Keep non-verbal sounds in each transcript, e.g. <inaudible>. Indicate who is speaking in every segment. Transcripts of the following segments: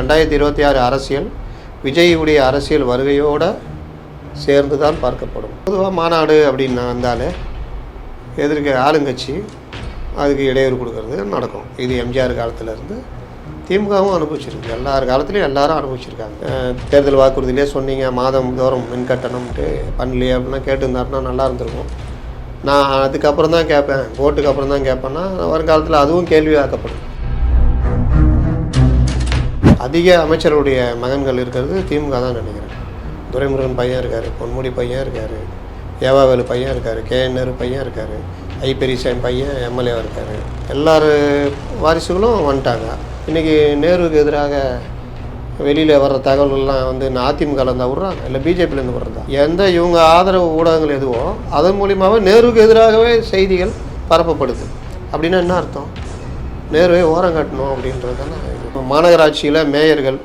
Speaker 1: ரெண்டாயிரத்தி இருபத்தி ஆறு அரசியல் விஜயுடைய அரசியல் வருகையோடு சேர்ந்து தான் பார்க்கப்படும். பொதுவாக மாநாடு அப்படின்னு வந்தாலே எதிர்க்க ஆளுங்கட்சி அதுக்கு இடையூறு கொடுக்கறது நடக்கும். இது எம்ஜிஆர் காலத்திலேருந்து திமுகவும் அனுபவிச்சிருக்கு. எல்லார் காலத்துலேயும் எல்லாரும் அனுபவிச்சிருக்காங்க. தேர்தல் வாக்குறுதியிலே சொன்னீங்க மாதம் தோறும் மின் கட்டணம்ட்டு பண்ணலையே அப்படின்னா கேட்டுருந்தாருன்னா நல்லா இருந்திருக்கும். நான் அதுக்கப்புறம் தான் கேட்பேன் ஓட்டுக்கு அப்புறம் தான் கேட்பேன்னா வருங்காலத்தில் அதுவும் கேள்வியாக்கப்படும். அதிக அமைச்சருடைய மகன்கள் இருக்கிறது திமுக தான் நினைக்கிறேன். துரைமுருகன் பையன் இருக்கார் பொன்முடி பையன் இருக்கார் ஏவாவேலு பையன் இருக்கார் கேஎன்ஆர் பையன் இருக்கார் ஐ பெரியசாமி பையன் எம்எல்ஏவாக இருக்கார். எல்லார் வாரிசுகளும் வந்துட்டாங்க. இன்றைக்கி நேருவுக்கு எதிராக வெளியில் வர்ற தகவல்கள்லாம் வந்து நான் அதிமுகவில் இருந்தால் விட்றாங்க இல்லை பிஜேபியிலேருந்து விட்றதா? எந்த இவங்க ஆதரவு ஊடகங்கள் எதுவோ அதன் மூலியமாகவே நேருக்கு எதிராகவே செய்திகள் பரப்பப்படுது. அப்படின்னா என்ன அர்த்தம்? நேருவே ஓரம் கட்டணும் அப்படின்றது தானே மாநகராட்சியில் மேயர்கள்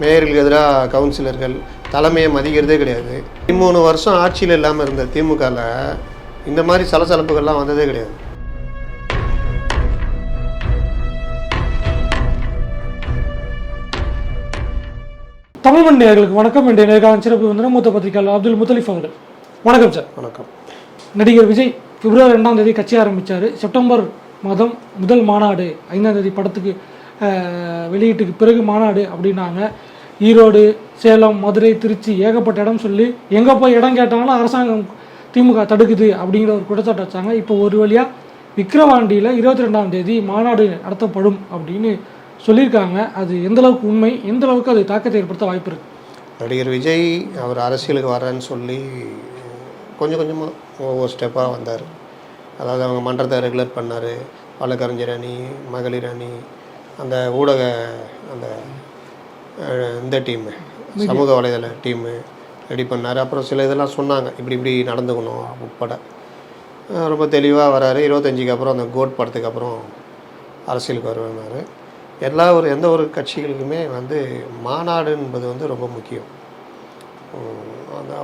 Speaker 1: மேயர்களுக்கு எதிராக கவுன்சிலர்கள் தலைமையை மதிக்கிறதே கிடையாது. பதிமூணு வருஷம் ஆட்சியில் இல்லாமல் இருந்த திமுகவில் இந்த மாதிரி சலசலப்புகள்லாம் வந்ததே கிடையாது.
Speaker 2: தமிழ் மண் நேயர்களுக்கு வணக்கம். என்ற நேர்காணல் சிறப்பு வந்து மூத்த பத்திரிகையாளர் அப்துல் முத்தலிஃப் அவர்கள். வணக்கம் சார்.
Speaker 1: வணக்கம்.
Speaker 2: நடிகர் விஜய் பிப்ரவரி ரெண்டாம் தேதி கட்சி ஆரம்பித்தார் செப்டம்பர் மாதம் முதல் மாநாடு ஐந்தாம் தேதி படத்துக்கு வெளியீட்டுக்கு பிறகு மாநாடு அப்படின்னாங்க. ஈரோடு சேலம் மதுரை திருச்சி ஏகப்பட்ட இடம் சொல்லி எங்கே போய் இடம் கேட்டாங்களோ அரசாங்கம் திமுக தடுக்குது அப்படிங்கிற ஒரு குற்றச்சாட்டு வச்சாங்க. இப்போ ஒரு வழியாக விக்கிரவாண்டியில் இருபத்தி ரெண்டாம் தேதி மாநாடு நடத்தப்படும் அப்படின்னு சொல்லியிருக்காங்க. அது எந்தளவுக்கு உண்மை? எந்தளவுக்கு அது தாக்கத்தை ஏற்படுத்த வாய்ப்பு இருக்குது
Speaker 1: நடிகர் விஜய் அவர் அரசியலுக்கு வரேன்னு சொல்லி கொஞ்சம் கொஞ்சமாக ஒவ்வொரு ஸ்டெப்பாக வந்தார். அதாவது அவங்க மன்றத்தை ரெகுலர் பண்ணார். வழக்கறிஞர் அணி மகளிர் அணி அந்த ஊடக அந்த இந்த டீமு சமூக வலைதள டீமு ரெடி பண்ணார். அப்புறம் சில இதெல்லாம் சொன்னாங்க. இப்படி இப்படி நடந்துக்கணும் உட்பட ரொம்ப தெளிவாக வராரு. இருபத்தஞ்சிக்கு அப்புறம் அந்த கோட் படத்துக்கு அப்புறம் அரசியலுக்கு வருவேன்னாரு. எல்லா ஒரு எந்த ஒரு கட்சிகளுக்குமே வந்து மாநாடு என்பது வந்து ரொம்ப முக்கியம்.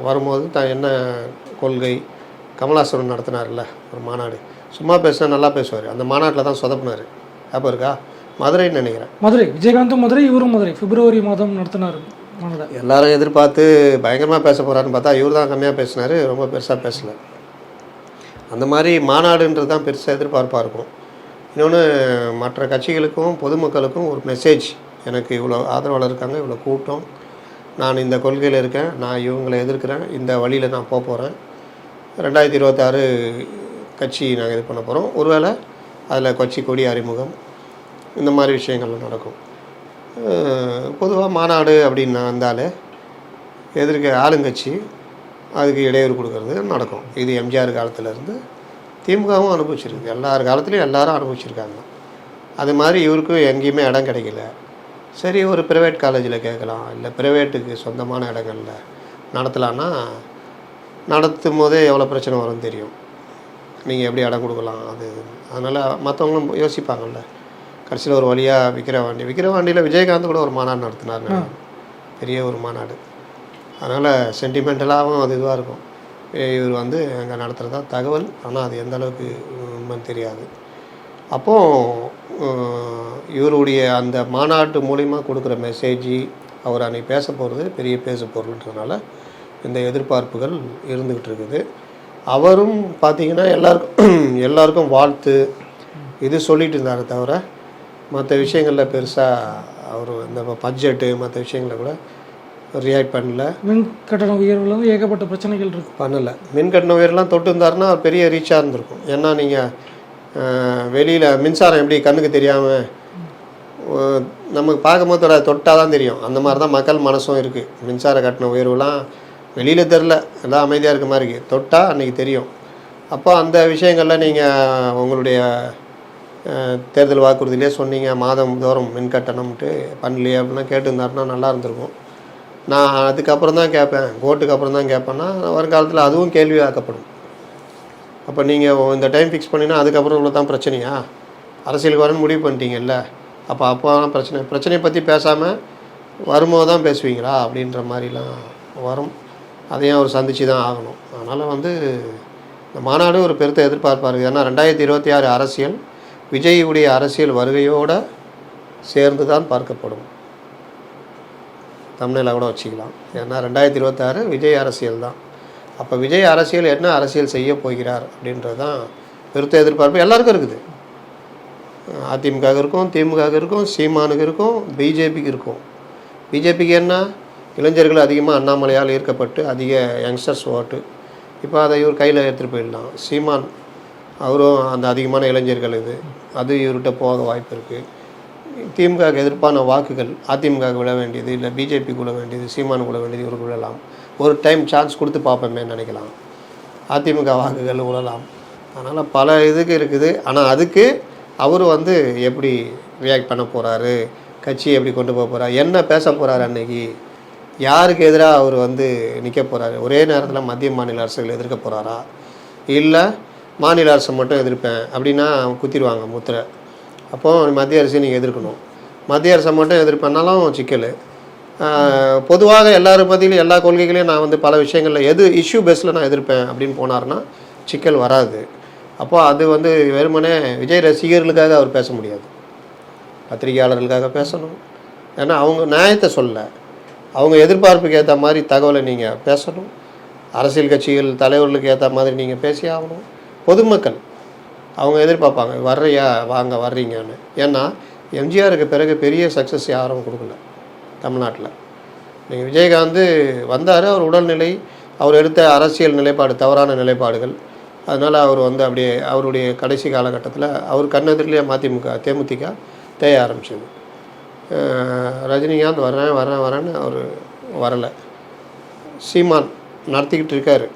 Speaker 1: வரும்போது த என்ன கொள்கை? கமலாசுரன் நடத்தினார்ல ஒரு மாநாடு. சும்மா பேசினா நல்லா பேசுவார். அந்த மாநாட்டில் தான் சொதப்பினார். ஞாபகம் இருக்கா? மதுரைன்னு நினைக்கிறேன்.
Speaker 2: மதுரை விஜயகாந்தும் மதுரை இவரும் மதுரை. பிப்ரவரி மாதம் நடத்தினார்
Speaker 1: எல்லாரும் எதிர்பார்த்து பயங்கரமாக பேச போகிறாருன்னு பார்த்தா இவர் தான் கம்மியாக பேசினார் ரொம்ப பெருசாக பேசல. அந்த மாதிரி மாநாடுன்றது தான் பெருசாக எதிர்பார்ப்பாக இருக்கும். இன்னொன்று மற்ற கட்சிகளுக்கும் பொதுமக்களுக்கும் ஒரு மெசேஜ் எனக்கு இவ்வளோ ஆதரவாளர் இருக்காங்க இவ்வளோ கூட்டம். நான் இந்த கொள்கையில் இருக்கேன் நான் இவங்களை எதிர்க்கிறேன் இந்த வழியில் நான் போக போகிறேன் ரெண்டாயிரத்தி இருபத்தாறு கட்சி நாங்கள் இது பண்ண போகிறோம் ஒருவேளை அதில் கட்சி கொடி அறிமுகம் இந்த மாதிரி விஷயங்கள் நடக்கும். பொதுவாக மாநாடு அப்படின்னு வந்தாலே எதிர்க்க ஆளுங்கட்சி அதுக்கு இடையூறு கொடுக்கறது நடக்கும். இது எம்ஜிஆர் காலத்திலேருந்து திமுகவும் அனுபவிச்சிருக்கு. எல்லார் காலத்துலேயும் எல்லாரும் அனுபவிச்சிருக்காங்க. அது மாதிரி இவருக்கும் எங்கேயுமே இடம் கிடைக்கல. சரி ஒரு ப்ரைவேட் காலேஜில் கேட்கலாம். இல்லை ப்ரைவேட்டுக்கு சொந்தமான இடங்கள்ல நடத்தலான்னா நடத்தும் போதே எவ்வளோ பிரச்சனை வரும்னு தெரியும். நீங்கள் எப்படி இடம் கொடுக்கலாம் அது அதனால் மற்றவங்களும் யோசிப்பாங்கல்ல. கடைசியில் ஒரு வழியாக விக்கிரவாண்டி. விக்கிரவாண்டியில் விஜயகாந்த் கூட ஒரு மாநாடு நடத்தினார். பெரிய ஒரு மாநாடு. அதனால் சென்டிமெண்டலாகவும் அது இதுவாக இருக்கும். இவர் வந்து அங்கே நடத்துகிறதா தகவல். ஆனால் அது எந்த அளவுக்கு உண்மைன்னு தெரியாது. அப்போது இவருடைய அந்த மாநாட்டு மூலிமா கொடுக்குற மெசேஜ் அவர் அன்னைக்கு பேச போகிறது பெரிய பேச பொருள்ன்றதுனால இந்த எதிர்பார்ப்புகள் இருந்துக்கிட்டு இருக்குது. அவரும் பார்த்தீங்கன்னா எல்லாருக்கும் எல்லாருக்கும் வாழ்த்து. இது சொல்லிட்டு இருந்தார் தவிர மற்ற விஷயங்களில் பெருசாக அவர் இந்த பட்ஜெட்டு மற்ற விஷயங்களில் கூட ரியாக்ட் பண்ணல.
Speaker 2: மின் கட்டண உயர்வுல ஏகப்பட்ட பிரச்சனைகள் இருக்கு.
Speaker 1: பண்ணலை. மின் கட்டண உயர்லாம் தொட்டு இருந்தாருன்னா பெரிய ரீச்சாக இருந்திருக்கும். ஏன்னா நீங்கள் வெளியில் மின்சாரம் எப்படி கண்ணுக்கு தெரியாமல் நமக்கு பார்க்கும்போது தொட தொட்டால் தான் தெரியும். அந்த மாதிரி தான் மக்கள் மனசும் இருக்குது மின்சார கட்டண உயர்வுலாம் வெளியில் தெரில எல்லாம் அமைதியாக இருக்க மாதிரி இருக்குது தொட்டால் அன்றைக்கி தெரியும். அப்போ அந்த விஷயங்களில் நீங்கள் உங்களுடைய தேர்தல் வாக்குறுதியிலே சொன்னீங்க மாதம் தோறும் மின் கட்டணம்ட்டு பண்ணலையே அப்படின்னா கேட்டுருந்தாருன்னா நல்லா இருந்திருக்கும். நான் அதுக்கப்புறம் தான் கேட்பேன் கோர்ட்டுக்கு அப்புறம் தான் கேட்பேன்னா வருங்காலத்தில் அதுவும் கேள்வியாக்கப்படும். அப்போ நீங்கள் இந்த டைம் ஃபிக்ஸ் பண்ணினா அதுக்கப்புறம் இவ்வளோ தான் பிரச்சனையா? அரசியலுக்கு வரணும்னு முடிவு பண்ணிட்டீங்கல்ல? அப்போ அப்போ தான் பிரச்சனை. பிரச்சனையை பற்றி பேசாமல் வரும்போது தான் பேசுவீங்களா? அப்படின்ற மாதிரிலாம் வரும். அதையும் அவர் சந்திச்சு தான் ஆகணும். அதனால் வந்து இந்த மாநாடு ஒரு பெருத்த எதிர்பார்ப்பார் ஏன்னா ரெண்டாயிரத்தி இருபத்தி ஆறு அரசியல் விஜயுடைய அரசியல் வருகையோடு சேர்ந்து தான் பார்க்கப்படும். தமிழில் கூட வச்சுக்கலாம். ஏன்னா ரெண்டாயிரத்தி இருபத்தாறு விஜய் அரசியல் தான். அப்போ விஜய் அரசியல் என்ன அரசியல் செய்ய போகிறார் அப்படின்றது தான் பெருத்த எதிர்பார்ப்பு எல்லாருக்கும் இருக்குது. அதிமுக இருக்கும் திமுக இருக்கும் சீமானுக்கு இருக்கும் பிஜேபிக்கு இருக்கும். பிஜேபிக்கு என்ன? இளைஞர்கள் அதிகமாக அண்ணாமலையால் ஈர்க்கப்பட்டு அதிக யங்ஸ்டர்ஸ் ஓட்டு. இப்போ அதை இவர் கையில் எடுத்துகிட்டு போயிடலாம். சீமான் அவரும் அந்த அதிகமான இளைஞர்கள் இது. அது இவர்கிட்ட போக வாய்ப்பு இருக்குது திமுகவுக்கு எதிர்ப்பான வாக்குகள் அதிமுகவுக்கு விட வேண்டியது இல்லை பிஜேபிக்கு விட வேண்டியது சீமான் கூட வேண்டியது இவருக்கு விழலாம். ஒரு டைம் சான்ஸ் கொடுத்து பார்ப்போமே நினைக்கலாம். அதிமுக வாக்குகள் விழலாம். அதனால் பல இதுக்கு இருக்குது. ஆனால் அதுக்கு அவர் வந்து எப்படி ரியாக்ட் பண்ண போகிறாரு கட்சியை எப்படி கொண்டு போக போகிறார் என்ன பேச போகிறாரு அன்னைக்கு? யாருக்கு எதிராக அவர் வந்து நிற்க போகிறாரு ஒரே நேரத்தில் மத்திய மாநில அரசுகள் எதிர்க்க போகிறாரா இல்லை மாநில அரசை மட்டும் எதிர்ப்பேன் அப்படின்னா குத்திடுவாங்க முத்திரை. அப்போது மத்திய அரசு நீங்கள் எதிர்க்கணும். மத்திய அரசை மட்டும் எதிர்ப்பேன்னாலும் சிக்கல். பொதுவாக எல்லாரை பற்றியும் எல்லா கொள்கைகளையும் நான் வந்து பல விஷயங்களில் எது இஷ்யூ பேஸில் நான் எதிர்ப்பேன் அப்படின்னு போனாருன்னா சிக்கல் வராது. அப்போ அது வந்து வெறுமனே விஜய் ரசிகர்களுக்காக அவர் பேச முடியாது. பத்திரிகையாளர்களுக்காக பேசணும். ஏன்னா அவங்க நியாயத்தை சொல்ல. அவங்க எதிர்பார்ப்புக்கு ஏற்ற மாதிரி தகவலை நீங்கள் பேசணும். அரசியல் கட்சிகள் தலைவர்களுக்கு ஏற்ற மாதிரி நீங்கள் பேசி ஆகணும். பொதுமக்கள் அவங்க எதிர்பார்ப்பாங்க வர்றியா? வாங்க வர்றீங்கன்னு. ஏன்னா எம்ஜிஆருக்கு பிறகு பெரிய சக்ஸஸ் யாரும் கொடுக்கல தமிழ்நாட்டில். நீங்கள் விஜயகாந்த் வந்தார் அவர் உடல்நிலை அவர் எடுத்த அரசியல் நிலைப்பாடு தவறான நிலைப்பாடுகள். அதனால் அவர் வந்து அப்படியே அவருடைய கடைசி காலகட்டத்தில் அவர் கண்ணெதிரிலேயே மதிமுக தேமுதிக தேய ஆரம்பிச்சது. ரஜினிகாந்த் வரேன் வரேன் வரேன்னு அவர் வரலை. சீமான் நடத்திக்கிட்டு இருக்காரு.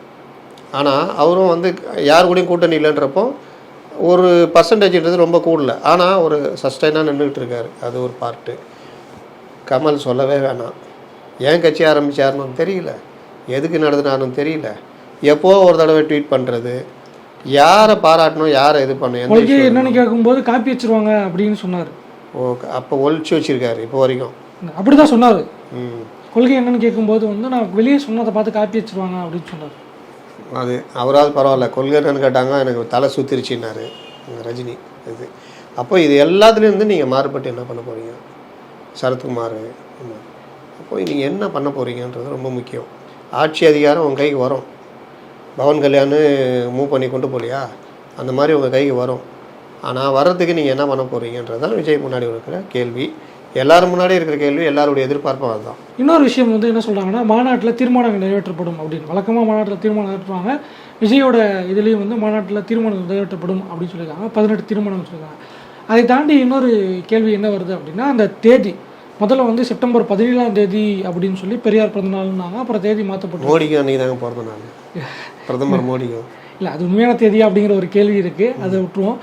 Speaker 1: ஆனால் அவரும் வந்து யார் கூடயும் கூட்டணி இல்லைன்றப்போ ஒரு பர்சன்டேஜ்ன்றது ரொம்ப கூடல. ஆனால் ஒரு சஸ்டைனாக நின்றுக்கிட்டு இருக்காரு. அது ஒரு பார்ட்டு கமல் சொல்லவே வேணாம். ஏன் கட்சி ஆரம்பிச்சாருன்னு தெரியல. எதுக்கு நடத்தினாருன்னு தெரியல. எப்போ ஒரு தடவை ட்வீட் பண்ணுறது யாரை பாராட்டணும் யாரை இது பண்ணணும்?
Speaker 2: என்னன்னு கேட்கும்போது காப்பி வச்சிருவாங்க அப்படின்னு சொன்னார்.
Speaker 1: ஓ அப்போ ஒழிச்சு வச்சிருக்காரு இப்போ வரைக்கும்.
Speaker 2: அப்படிதான் சொன்னார்.
Speaker 1: ம்.
Speaker 2: கொள்கை என்னன்னு கேட்கும்போது வந்து நான் வெளியே சொன்னதை பார்த்து காப்பி வச்சிருவாங்க அப்படின்னு சொன்னார்.
Speaker 1: அது அவராவது பரவாயில்ல. கொள்கை என்னன்னு கேட்டாங்க எனக்கு தலை சுத்திருச்சின்னாரு இந்த ரஜினி. இது. அப்போ இது எல்லாத்துலேருந்து நீங்கள் மாறுபட்டு என்ன பண்ண போகிறீங்க சரத்குமார் அப்போ நீங்கள் என்ன பண்ண போகிறீங்கன்றது ரொம்ப முக்கியம். ஆட்சி அதிகாரம் உங்கள் கைக்கு வரும். பவன் கல்யாணு மூவ் பண்ணி கொண்டு போகலையா அந்த மாதிரி உங்கள் கைக்கு வரும். ஆனால் வர்றதுக்கு நீங்கள் என்ன பண்ண போகிறீங்கன்றது தான் விஜய் முன்னாடி இருக்கிற கேள்வி. எல்லாரும் முன்னாடி இருக்கிற கேள்வி எல்லாருடைய எதிர்பார்ப்பும் அதுதான்.
Speaker 2: இன்னொரு விஷயம் வந்து என்ன சொல்றாங்கன்னா மாநாட்டில் தீர்மானங்கள் நிறைவேற்றப்படும் அப்படின்னு. வழக்கமாக மாநாட்டில் தீர்மானம் நிறைவேற்றுவாங்க. விஜயோட இதுலேயும் வந்து மாநாட்டில் தீர்மானம் நிறைவேற்றப்படும் அப்படின்னு சொல்லியிருக்காங்க. பதினெட்டு தீர்மானம் சொல்லியிருக்காங்க அதை தாண்டி இன்னொரு கேள்வி என்ன வருது அப்படின்னா அந்த தேதி. முதல்ல வந்து செப்டம்பர் பதினேழாம் தேதி அப்படின்னு சொல்லி பெரியார் பிறந்த நாள்னாங்க அப்புறம் தேதி மாற்றப்பட்டு
Speaker 1: மோடிக்கும் அன்றைக்கி தாங்க பிறந்த நாள் பிரதமர் மோடிக்கும்
Speaker 2: இல்லை அது உண்மையான தேதியா அப்படிங்கிற ஒரு கேள்வி இருக்குது அதை விட்டுருவோம்.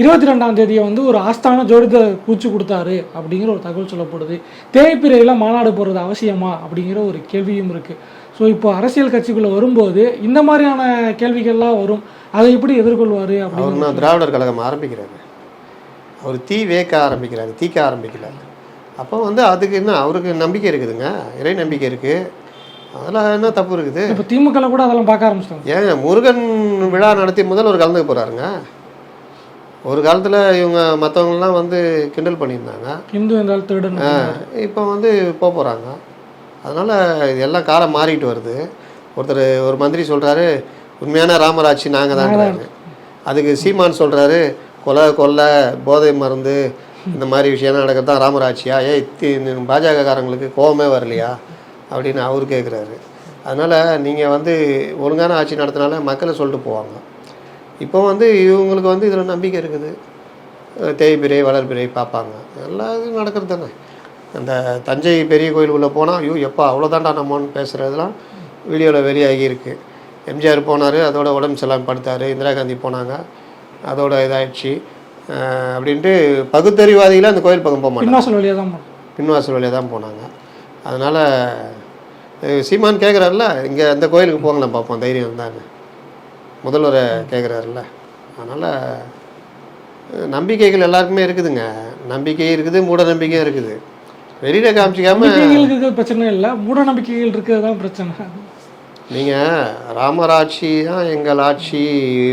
Speaker 2: இருபத்தி ரெண்டாம் தேதியை வந்து ஒரு ஆஸ்தான ஜோடிதர் கூச்சு கொடுத்தாரு அப்படிங்கிற ஒரு தகவல் சொல்லப்படுது. தேய்பிரையில் மாநாடு போடுறது அவசியமா அப்படிங்கிற ஒரு கேள்வியும் இருக்குது ஸோ இப்போ அரசியல் கட்சிக்குள்ளே வரும்போது இந்த மாதிரியான கேள்விகள்லாம் வரும். அதை எப்படி எதிர்கொள்வார் அப்படின்னு
Speaker 1: நான் திராவிடர் கழகம் ஆரம்பிக்கிறாரு. அவர் தீ வேக்க ஆரம்பிக்கிறாரு தீக்க ஆரம்பிக்கல அப்போ வந்து அதுக்கு என்ன அவருக்கு நம்பிக்கை இருக்குதுங்க? இறை நம்பிக்கை இருக்குது அதில் என்ன தப்பு இருக்குது?
Speaker 2: இப்போ திமுகவில் கூட அதெல்லாம் பார்க்க ஆரம்பிச்சிட்டாங்க.
Speaker 1: ஏங்க முருகன் விழா நடத்தி முதல் ஒரு கலந்துக்க போகிறாருங்க ஒரு காலத்தில் இவங்க மற்றவங்கலாம் வந்து கிண்டல் பண்ணியிருந்தாங்க.
Speaker 2: இந்து என்றால் திருடன்
Speaker 1: இப்போ வந்து போக போகிறாங்க அதனால் இதெல்லாம் காலம் மாறிட்டு வருது. ஒருத்தர் ஒரு மந்திரி சொல்கிறாரு உண்மையான ராமராட்சி நாங்கள் தான் அதுக்கு சீமான் சொல்கிறாரு கொலை கொள்ளை போதை மருந்து இந்த மாதிரி விஷயம் நடக்கிறது தான் ராமராட்சியா தி பாஜகக்காரங்களுக்கு கோவமே வரலையா? அப்படின்னு அவர் கேட்குறாரு அதனால் நீங்கள் வந்து ஒழுங்கான ஆட்சி நடத்தினால மக்களை சொல்லிட்டு போவாங்க. இப்போ வந்து இவங்களுக்கு வந்து இதில் நம்பிக்கை இருக்குது. தேய்பிரை வளர்பிறை பார்ப்பாங்க. எல்லா இதுவும் நடக்கிறது தானே. அந்த தஞ்சை பெரிய கோயிலுக்குள்ளே போனால் ஐயோ எப்பா அவ்வளோதான்டா நம்மன்னு பேசுகிறதுலாம் வீடியோவில் வெளியாகி இருக்கு எம்ஜிஆர் போனார் அதோட உடம்பு சரியில்லாம படுத்தார் இந்திரா காந்தி போனாங்க அதோட இதாயிடுச்சு. அஹ் அப்படின்ட்டு பகுத்தறிவாதிகளே அந்த கோயில் பக்கம் போக மாட்டாங்க.
Speaker 2: பின்வாசல் வழியாக தான் போனோம்.
Speaker 1: பின்வாசல் வழியாக தான் போனாங்க. அதனால் சீமான் கேட்குறாருல இங்கே அந்த கோயிலுக்கு போங்களேன் பார்ப்போம் தைரியம் தான். முதல்வரை கேட்குறாருல்ல அதனால் நம்பிக்கைகள் எல்லாருக்குமே இருக்குதுங்க. நம்பிக்கை இருக்குது மூட நம்பிக்கையும் இருக்குது. வெளியில காமிச்சிக்காம
Speaker 2: பிரச்சனை இல்லை மூட நம்பிக்கைகள் இருக்கிறது தான் பிரச்சனை.
Speaker 1: நீங்கள் ராமராட்சி தான் எங்கள் ஆட்சி.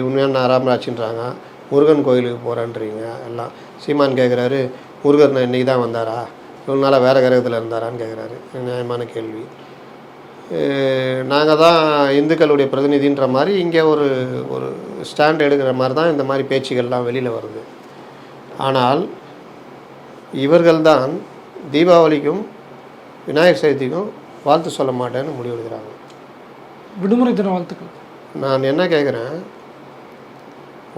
Speaker 1: உண்மையான ராமராட்சின்றாங்க. முருகன் கோயிலுக்கு போகிறேன்றீங்க எல்லாம். சீமான் கேட்குறாரு முருகர் இன்றைக்கி தான் வந்தாரா? இவ்வளோ நாளாக வேறு கிரகத்தில் இருந்தாரான்னு கேட்குறாரு நியாயமான கேள்வி. நாங்கள் தான் இந்துக்களுடைய பிரதிநிதின்ற மாதிரி இங்கே ஒரு ஒரு ஸ்டாண்ட் எடுக்கிற மாதிரி தான் இந்த மாதிரி பேச்சுகள்லாம் வெளியில் வருது. ஆனால் இவர்கள்தான் தீபாவளிக்கும் விநாயகர் சதுர்த்திக்கும் வாழ்த்து சொல்ல மாட்டேன்னு முடிவெடுக்கிறாங்க
Speaker 2: விடுமுறை தின வாழ்த்துக்கள்.
Speaker 1: நான் என்ன கேட்குறேன்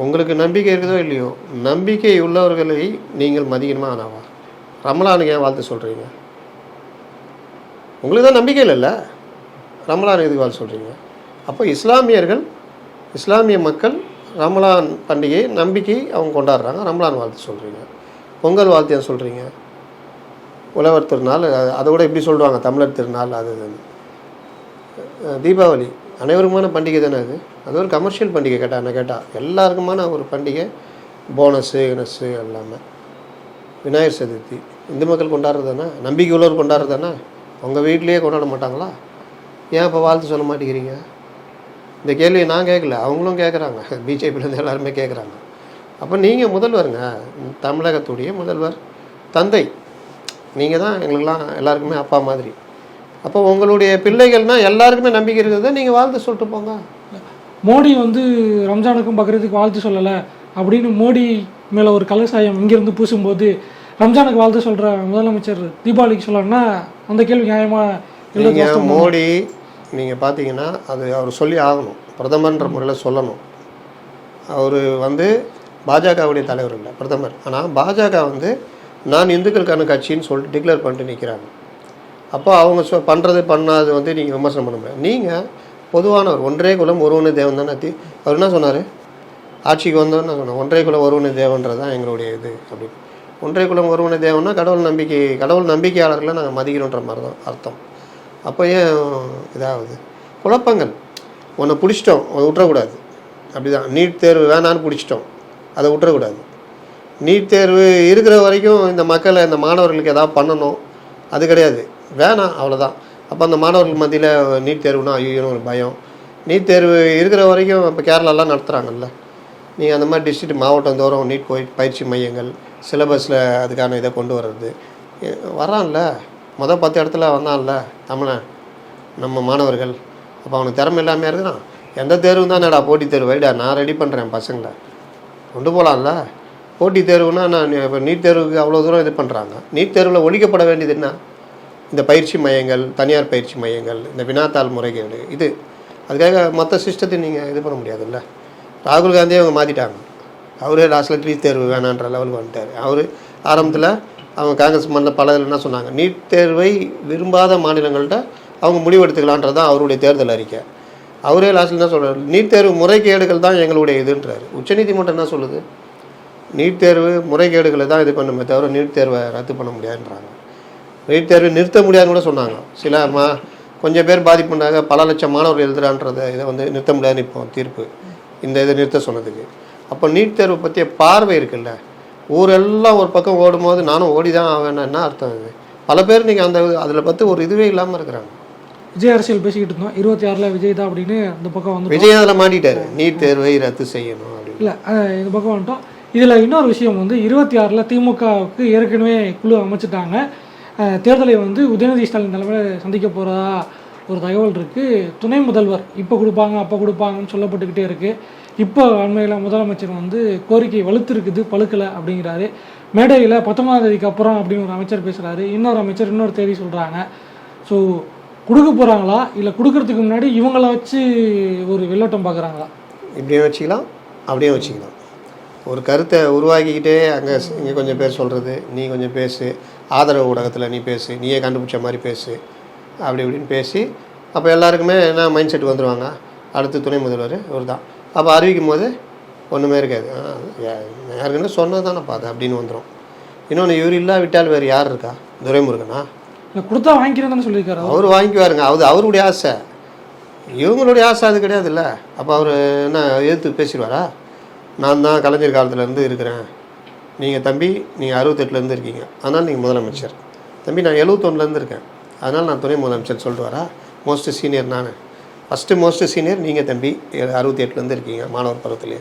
Speaker 1: உங்களுக்கு நம்பிக்கை இருக்குதோ இல்லையோ நம்பிக்கை உள்ளவர்களை நீங்கள் மதிக்கணுமா ஆனாவா ரமலானுக்கு ஏன் வாழ்த்து சொல்கிறீங்க உங்களுக்கு தான் நம்பிக்கை இல்லைல்ல? ரமலான் எதுக்கு வாழ்த்து சொல்கிறீங்க அப்போ இஸ்லாமியர்கள் இஸ்லாமிய மக்கள் ரமலான் பண்டிகை நம்பிக்கை அவங்க கொண்டாடுறாங்க. ரமலான் வாழ்த்து சொல்கிறீங்க பொங்கல் வாழ்த்து ஏன் சொல்கிறீங்க உழவர் திருநாள் அதை விட எப்படி சொல்லுவாங்க தமிழர் திருநாள் அது தீபாவளி அனைவருக்குமான பண்டிகை தானே அது? அது ஒரு கமர்ஷியல் பண்டிகை கேட்டால் என்ன கேட்டால் எல்லாருக்குமான ஒரு பண்டிகை போனஸு இனஸு எல்லாமே. விநாயகர் சதுர்த்தி இந்து மக்கள் கொண்டாடுறது தானே நம்பிக்கை உள்ளவர் கொண்டாடுறது தானே உங்கள் வீட்லேயே கொண்டாட மாட்டாங்களா? ஏன் இப்போ வாழ்த்து சொல்ல மாட்டேங்கிறீங்க? இந்த கேள்வியை நான் கேட்கல அவங்களும் கேட்குறாங்க. பிஜேபியிலேருந்து எல்லாருமே கேட்குறாங்க. அப்போ நீங்கள் முதல்வருங்க தமிழகத்துடைய முதல்வர் தந்தை. நீங்கள் தான் எங்களுக்கெல்லாம் எல்லாருக்குமே அப்பா மாதிரி. அப்போ உங்களுடைய பிள்ளைகள்னால் எல்லாருக்குமே நம்பிக்கை இருக்கிறத நீங்கள் வாழ்த்து சொல்லிட்டு போங்க.
Speaker 2: மோடி வந்து ரம்ஜானுக்கும் பக்ரீத்துக்கு வாழ்த்து சொல்லலை அப்படின்னு மோடி மேலே ஒரு கலசாயம் இங்கேருந்து பூசும்போது ரம்ஜானுக்கு வாழ்த்து சொல்கிற முதலமைச்சர் தீபாவளிக்கு சொல்லணும்னா அந்த கேள்வி நியாயமாக
Speaker 1: நீங்கள் மோடி நீங்கள் பார்த்தீங்கன்னா அது அவர் சொல்லி ஆகணும். பிரதமர்ன்ற முறையில் சொல்லணும். அவர் வந்து பாஜகவுடைய தலைவர் இல்லை பிரதமர். ஆனால் பாஜக வந்து நான் இந்துக்களுக்கான கட்சின்னு சொல்லிட்டு டிக்ளேர் பண்ணிட்டு நிற்கிறாங்க அப்போ அவங்க சொ பண்ணுறது பண்ணாது வந்து நீங்கள் விமர்சனம் பண்ண முடியாது. நீங்கள் பொதுவானவர் ஒன்றே குலம் ஒருவனே தேவன் தானே தி அவர் என்ன சொன்னார்? ஆட்சிக்கு வந்தோன்னு நான் சொன்னேன் ஒன்றே குலம் ஒருவனே தேவன்றது தான் எங்களுடைய இது அப்படின்னு. ஒன்றே குலம் ஒருவனே தேவன்னா கடவுள் நம்பிக்கை கடவுள் நம்பிக்கையாளர்களை நாங்கள் மதிக்கிறோன்ற மாதிரி தான் அர்த்தம். அப்போ ஏன் இதாகுது. குழப்பங்கள். உன்னை பிடிச்சிட்டோம் அதை விட்டுறக்கூடாது. அப்படிதான். நீட் தேர்வு வேணான்னு பிடிச்சிட்டோம் அதை விட்டுறக்கூடாது. நீட் தேர்வு இருக்கிற வரைக்கும் இந்த மக்களை இந்த மாணவர்களுக்கு எதாவது பண்ணணும். அது கிடையாது. வேணாம் அவ்வளோதான் அப்போ அந்த மாணவர்கள் மத்தியில் நீட் தேர்வுனா ஐயோன்னு ஒரு பயம். நீட் தேர்வு இருக்கிற வரைக்கும் இப்போ கேரளாலாம் நடத்துகிறாங்கல்ல நீங்கள் அந்த மாதிரி டிஸ்ட்ரிக்ட் மாவட்டம் தோறும் நீட் போய் பயிற்சி மையங்கள் சிலபஸில் அதுக்கான இதை கொண்டு வர்றது. வரான்ல மொதல் பத்து இடத்துல வந்தான்ல தமிழன் நம்ம மாணவர்கள். அப்போ அவனுக்கு திறமை இல்லாமல் இருக்குதான் எந்த தேர்வு தானேடா போட்டித் தேர்வு? வைடா நான் ரெடி பண்ணுறேன் பசங்களை. கொண்டு போகலாம்ல போட்டித் தேர்வுனா நான் இப்போ நீட் தேர்வுக்கு அவ்வளோ தூரம் இது பண்ணுறாங்க நீட் தேர்வில் ஒழிக்கப்பட வேண்டியது என்ன? இந்த பயிற்சி மையங்கள் தனியார் பயிற்சி மையங்கள் இந்த வினாத்தாள் முறைகேடு இது. அதுக்காக மற்ற சிஸ்டத்தை நீங்கள் இது பண்ண முடியாதுல்ல. ராகுல் காந்தியே அவங்க மாற்றிட்டாங்க அவரே லாஸ்ட்டில் நீட் தேர்வு வேணான்ற லெவலுக்கு வந்துட்டார். அவர் ஆரம்பத்தில் அவங்க காங்கிரஸ் மண்ணில் பல என்ன சொன்னாங்க? நீட் தேர்வை விரும்பாத மாநிலங்கள்கிட்ட அவங்க முடிவெடுத்துக்கலான்றது தான் அவருடைய தேர்தல் அறிக்கை. அவரே லாஸ்ட்டில் என்ன சொல்கிறார் நீட் தேர்வு முறைகேடுகள் தான் எங்களுடைய இதுன்றாரு. உச்சநீதிமன்றம் என்ன சொல்லுது? நீட் தேர்வு முறைகேடுகளை தான் இது பண்ணுமே தவிர நீட் தேர்வை ரத்து பண்ண முடியாதுன்றாங்க. நீட் தேர்வை நிறுத்த முடியாதுன்னு கூட சொன்னாங்க. சில மா கொஞ்சம் பேர் பாதிப்புண்டாக பல லட்சம் மாணவர்கள் எழுதுறான்றத இதை வந்து நிறுத்த முடியாதுன்னு இப்போ தீர்ப்பு. இந்த இதை நிறுத்த சொன்னதுக்கு. அப்போ நீட் தேர்வு பற்றிய பார்வை இருக்குல்ல? ஊரெல்லாம் ஒரு பக்கம் ஓடும்போது நானும் ஓடி தான் ஆவேன்னா என்ன அர்த்தம் இது பல பேர் நீங்கள் அந்த அதில் பற்றி ஒரு இதுவே இல்லாமல் இருக்கிறாங்க.
Speaker 2: விஜய் அரசியல் பேசிக்கிட்டு இருந்தோம். இருபத்தி ஆறில் விஜய் தான் அப்படின்னு அந்த பக்கம் வந்து
Speaker 1: விஜய் அதில் மாட்டிட்டாரு. நீட் தேர்வை ரத்து செய்யணும் அப்படின்னு.
Speaker 2: இல்லை இந்த பக்கம் வந்துட்டோம். இதில் இன்னொரு விஷயம் வந்து இருபத்தி ஆறில் திமுகவுக்கு ஏற்கனவே குழு அமைச்சிட்டாங்க. தேர்தலை வந்து உதயநிதி ஸ்டாலின் தலைமையில் சந்திக்க போகிறதா ஒரு தகவல் இருக்குது துணை முதல்வர் இப்போ கொடுப்பாங்க அப்போ கொடுப்பாங்கன்னு சொல்லப்பட்டுக்கிட்டே இருக்குது இப்போ அண்மையில் முதலமைச்சர் வந்து கோரிக்கை வலுத்திருக்குது பழுக்கலை அப்படிங்கிறாரு. மேடையில் பத்தொன்பதாம் தேதிக்கு அப்புறம் அப்படின்னு ஒரு அமைச்சர் பேசுகிறாரு இன்னொரு அமைச்சர் இன்னொரு தேதி சொல்கிறாங்க ஸோ கொடுக்க போகிறாங்களா இல்லை கொடுக்கறதுக்கு முன்னாடி இவங்கள வச்சு ஒரு வெள்ளோட்டம் பார்க்குறாங்களா
Speaker 1: இப்படியும் வச்சுக்கலாம் அப்படியே வச்சுக்கலாம். ஒரு கருத்தை உருவாக்கிக்கிட்டே அங்கே இங்கே கொஞ்சம் பேர் சொல்கிறது நீ கொஞ்சம் பேசு ஆதரவு ஊடகத்தில் நீ பேசு நீயே கண்டுபிடிச்ச மாதிரி பேசு அப்படி இப்படின்னு பேசி அப்போ எல்லாருக்குமே என்ன மைண்ட் செட் வந்துடுவாங்க அடுத்து துணை முதல்வர் இவர் தான் அப்போ அறிவிக்கும் போது ஒன்றுமே இருக்காது யாருக்குன்னு சொன்னது தானே அது அப்படின்னு வந்துடும் இன்னொன்று இவர் இல்லாவிட்டால் வேறு யார் இருக்கா? துரைமுருகனா?
Speaker 2: இல்லை கொடுத்தா வாங்கிக்கிறேன்னு சொல்லியிருக்காரு. அவர்.
Speaker 1: வாங்கிக்குவாருங்க. அது அவருடைய ஆசை. இவங்களுடைய ஆசை அது கிடையாதுல்ல. அப்போ அவர் என்ன எதிர்த்து பேசிடுவாரா? நான் தான் கலைஞர் காலத்துலேருந்து இருக்கிறேன். நீங்கள் தம்பி நீங்கள் அறுபத்தெட்டுலேருந்து இருக்கீங்க. அதனால் நீங்கள் முதலமைச்சர். தம்பி நான் எழுபத்தொன்னுலேருந்து இருக்கேன். அதனால் நான் துணை முதலமைச்சர் சொல்லிட்டு வரா? மோஸ்ட் சீனியர் நான். ஃபஸ்ட்டு மோஸ்ட் சீனியர் நீங்கள் தம்பி அறுபத்தி எட்டுலேருந்து இருக்கீங்க மாணவர் பருவத்திலே.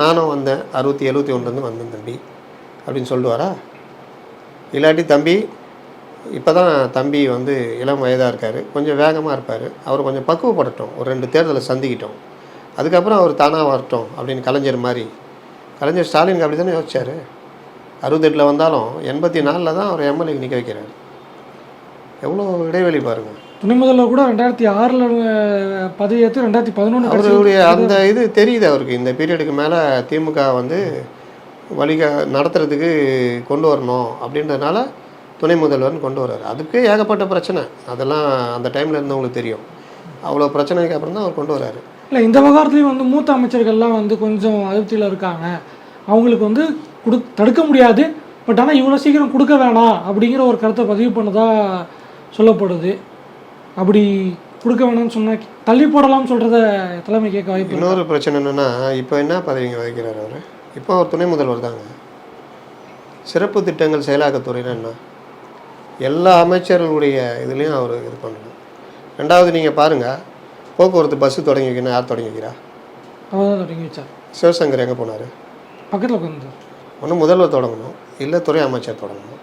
Speaker 1: நானும் வந்தேன் அறுபத்தி எழுபத்தி ஒன்றுலேருந்து வந்தேன் தம்பி அப்படின்னு சொல்லுவாரா? இல்லாட்டி தம்பி இப்போ தான் தம்பி வந்து இளம் வயதாக இருக்கார் கொஞ்சம் வேகமாக இருப்பார். அவர் கொஞ்சம் பக்குவப்படட்டும் ஒரு ரெண்டு தேர்தலை சந்திக்கிட்டோம். அதுக்கப்புறம் அவர் தானாக வரட்டும் அப்படின்னு கலைஞர் மாதிரி. கலைஞர் ஸ்டாலின் அப்படி தானே யோசிச்சார். அறுபத்தெட்டில் வந்தாலும் எண்பத்தி நாலில் தான் அவர் எம்எல்ஏக்கு நிற்க வைக்கிறார். எவ்வளோ இடைவெளி பாருங்கள்
Speaker 2: துணை முதல்வர் கூட ரெண்டாயிரத்தி ஆறில் பதவியேற்று ரெண்டாயிரத்தி பதினொன்று
Speaker 1: அவருடைய அந்த இது தெரியுது அவருக்கு. இந்த பீரியடுக்கு மேலே திமுக வந்து வழிக நடத்துறதுக்கு கொண்டு வரணும் அப்படின்றதுனால துணை முதல்வர்னு கொண்டு வர்றாரு. அதுக்கு ஏகப்பட்ட பிரச்சனை. அதெல்லாம் அந்த டைமில் இருந்தவங்களுக்கு தெரியும். அவ்வளோ பிரச்சனைக்கு அப்புறம் தான் அவர் கொண்டு வர்றாரு.
Speaker 2: இல்லை இந்த விவகாரத்துலேயும் வந்து மூத்த அமைச்சர்கள்லாம் வந்து கொஞ்சம் அதிருப்தியில் இருக்காங்க. அவங்களுக்கு வந்து கொடு தடுக்க முடியாது. பட் ஆனால் இவ்வளோ சீக்கிரம் கொடுக்க வேணாம் அப்படிங்கிற ஒரு கருத்தை பதிவு பண்ணதா சொல்லப்படுது. அப்படி கொடுக்க வேணாம்னு சொன்னால் தள்ளி போடலாம்னு சொல்கிறத தலைமை கேட்க வாய்ப்பு.
Speaker 1: இன்னொரு பிரச்சனை என்னென்னா இப்போ என்ன பதவிங்க வகிக்கிறார் அவர்? இப்போ அவர் துணை முதல்வர் தாங்க. சிறப்பு திட்டங்கள் செயலாக்கத்துறைனா என்ன? எல்லா அமைச்சர்களுடைய இதுலேயும் அவர் இது பண்ணணும். ரெண்டாவது நீங்கள் பாருங்கள் போக்குவரத்து பஸ்ஸு தொடங்கி வைக்கணும் யார் தொடங்கி வைக்கிறா?
Speaker 2: அவர் தான் தொடங்கி வச்சார்.
Speaker 1: சிவசங்கர் எங்கே போனார்?
Speaker 2: பக்கத்தில் உட்காந்து
Speaker 1: ஒன்று முதல்வர் தொடங்கணும் இல்லை துறை அமைச்சர் தொடங்கணும்.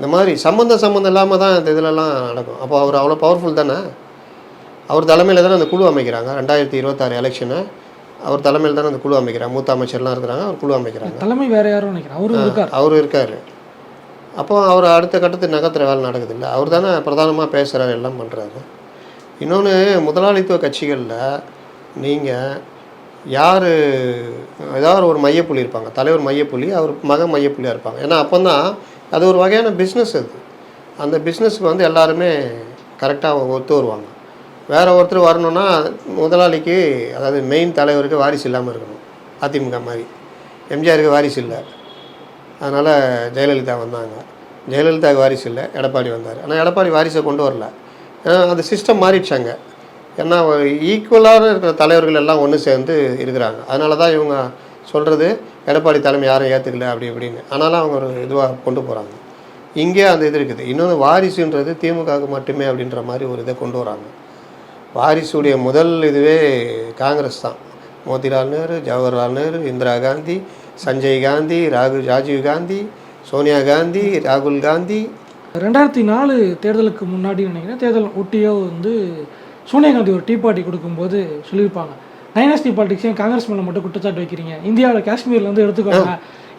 Speaker 1: இந்த மாதிரி சம்மந்தம் சம்மந்தம் இல்லாமல் தான் இந்த இதிலெல்லாம் நடக்கும். அப்போ அவர் அவ்வளோ பவர்ஃபுல் தானே? அவர் தலைமையில் தானே அந்த குழு அமைக்கிறாங்க. ரெண்டாயிரத்தி இருபத்தாறு எலெக்ஷனை அவர் தலைமையில் தானே அந்த குழு அமைக்கிறாங்க. மூத்த அமைச்சர்லாம் இருக்கிறாங்க அவர் குழு அமைக்கிறாங்க.
Speaker 2: தலைமை வேற யாரும் நினைக்கிறேன் அவரும் இருக்கார்.
Speaker 1: அவர் இருக்கார். அப்போ அவர் அடுத்த கட்டத்துக்கு நகர்த்துற வேலை நடக்குது இல்லை அவர் தானே பிரதானமாக பேசுகிறாரு எல்லாம் பண்ணுறாரு இன்னொன்று முதலாளித்துவ கட்சிகளில் நீங்கள் யார் ஏதாவது ஒரு மையப்புள்ளி இருப்பாங்க. தலைவர் மையப்புள்ளி அவர் மகன் மையப்புள்ளியாக இருப்பாங்க. ஏன்னா அப்போ தான் அது ஒரு வகையான பிஸ்னஸ் அது. அந்த பிஸ்னஸுக்கு வந்து எல்லாருமே கரெக்டாக ஒத்து வருவாங்க. வேறு ஒருத்தர் வரணும்னா முதலாளிக்கு அதாவது மெயின் தலைவருக்கு வாரிசு இல்லாமல் இருக்கணும். அதிமுக மாதிரி. எம்ஜிஆருக்கு வாரிசு இல்லை. அதனால் ஜெயலலிதா வந்தாங்க. ஜெயலலிதாவுக்கு வாரிசு இல்லை. எடப்பாடி வந்தார். ஆனால் எடப்பாடி வாரிசை கொண்டு வரல. ஏன்னா அந்த சிஸ்டம் மாறிடுச்சாங்க ஏன்னா ஈக்குவலாக இருக்கிற தலைவர்கள் எல்லாம் ஒன்று சேர்ந்து இருக்கிறாங்க. அதனால தான் இவங்க சொல்கிறது எடப்பாடி தலைமை யாரும் ஏற்றுக்கல அப்படி இப்படின்னு. ஆனாலும் அவங்க ஒரு இதுவாக கொண்டு போகிறாங்க இங்கே அந்த இது இருக்குது. இன்னொன்று வாரிசுன்றது திமுகவுக்கு மட்டுமே அப்படின்ற மாதிரி ஒரு இதை கொண்டு வராங்க. வாரிசுடைய முதல் இதுவே காங்கிரஸ் தான். மோதிலால் நேரு ஜவஹர்லால் நேரு இந்திரா காந்தி சஞ்சய் காந்தி ராகுல் ராஜீவ் காந்தி சோனியா காந்தி ராகுல் காந்தி.
Speaker 2: ரெண்டாயிரத்தி நாலு தேர்தலுக்கு முன்னாடி நினைக்கிறேன் தேர்தல் ஒட்டியோ வந்து சோனியா காந்தி ஒரு டீ பார்ட்டி கொடுக்கும்போது சொல்லியிருப்பாங்க. டைனாஸ்டி பாலிடிக்ஸையும் காங்கிரஸ் மேலே மட்டும் குற்றச்சாட்டு வைக்கிறீங்க? இந்தியாவில் காஷ்மீர்ல இருந்து எடுத்துக்கோங்க.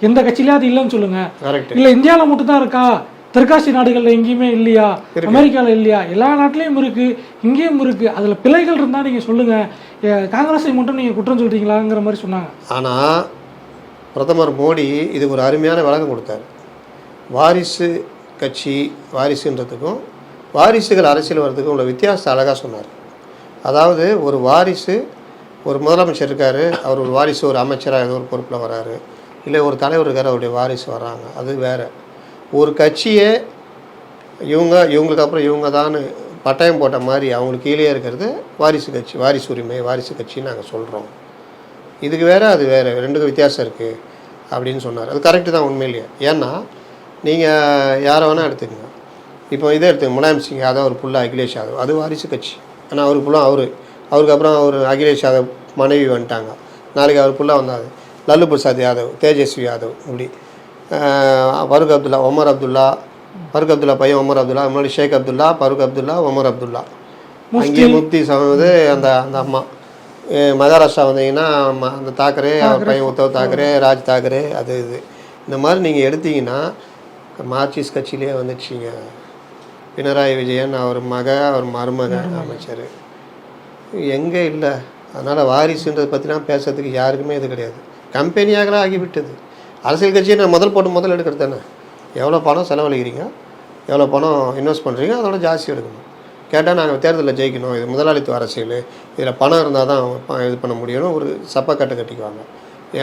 Speaker 2: எந்த கட்சியிலாவது இல்லைன்னு சொல்லுங்க.
Speaker 1: கரெக்ட்
Speaker 2: இல்லை இந்தியாவில் மட்டும் தான் இருக்கா? தெற்காசிய நாடுகளில் எங்கேயுமே இல்லையா? அமெரிக்காவில் இல்லையா? எல்லா நாட்டிலையும் இருக்கு இங்கேயும் இருக்கு. அதில் பிழைகள் இருந்தால் நீங்கள் சொல்லுங்க. காங்கிரஸை மட்டும் நீங்கள் குற்றம் சொல்றீங்களாங்கிற மாதிரி சொன்னாங்க.
Speaker 1: ஆனால் பிரதமர் மோடி இதுக்கு ஒரு அருமையான விளக்கம் கொடுத்தார். வாரிசு கட்சி வாரிசுன்றதுக்கும் வாரிசுகள் அரசியல் வர்றதுக்கும் உள்ள வித்தியாசத்தை அழகாக சொன்னார். அதாவது ஒரு வாரிசு ஒரு முதலமைச்சர் இருக்கார் அவர் ஒரு வாரிசு ஒரு அமைச்சராக ஏதோ ஒரு பொறுப்பில் வராரு. இல்லை ஒரு தலைவர் இருக்கார் அவருடைய வாரிசு வராங்க. அது வேறு. ஒரு கட்சியே இவங்க இவங்களுக்கு அப்புறம் இவங்க தான் பட்டயம் போட்ட மாதிரி அவங்களுக்கு கீழே இருக்கிறது வாரிசு கட்சி வாரிசு உரிமை வாரிசு கட்சின்னு நாங்கள் சொல்கிறோம் இதுக்கு வேறு அது வேறு ரெண்டுக்கும் வித்தியாசம் இருக்குது அப்படின்னு சொன்னார். அது கரெக்டு தான் உண்மையிலேயே. ஏன்னா நீங்கள் யாரை வேணால் எடுத்துக்கங்க. இப்போ இதை எடுத்துங்க முலாயம் சிங் யாதவ் ஒரு புள்ள அகிலேஷ் யாதவ். அது வாரிசு கட்சி. ஆனால் அவர் புள்ள அவர் அவருக்கு அப்புறம் அவர் அகிலேஷ் யாதவ் மனைவி வந்துட்டாங்க. நாளைக்கு அவர் புள்ள வந்தார். லல்லு பிரசாத் யாதவ் தேஜஸ்வி யாதவ் இப்படி. ஃபருக் அப்துல்லா ஒமர் அப்துல்லா ஃபருக் அப்துல்லா பையன் ஒமர் அப்துல்லா முன்னாடி ஷேக் அப்துல்லா ஃபருக் அப்துல்லா ஒமர் அப்துல்லா. அங்கேயே முப்தி சமது அந்த அந்த அம்மா. மகாராஷ்டிரா வந்தீங்கன்னா அந்த தாக்கரே அவர் பையன் உத்தவ் தாக்கரே ராஜ் தாக்கரே அது இது. இந்த மாதிரி நீங்கள் எடுத்தீங்கன்னா மார்க்சிஸ்ட் கட்சியிலே வந்துடுச்சிங்க. பினராயி விஜயன் அவர் மக அவர் மருமக. அமைச்சர். எங்கே இல்லை. அதனால் வாரிசுன்றதை பற்றிலாம் பேசுறதுக்கு யாருக்குமே இது கிடையாது. கம்பெனியாகலாம் ஆகிவிட்டது. அரசியல் கட்சியை நான் முதல் போட்டு முதல் எடுக்கிறது தானே? எவ்வளோ பணம் செலவழிக்கிறீங்க? எவ்வளோ பணம் இன்வெஸ்ட் பண்ணுறீங்க அதோட ஜாஸ்தி எடுக்கணும். கேட்டால் நாங்கள் தேர்தலில் ஜெயிக்கணும். இது முதலாளித்துவ அரசியல். இதில் பணம் இருந்தால் தான் இது பண்ண முடியும்னு ஒரு சப்பக்கட்டை கட்டிக்குவாங்க.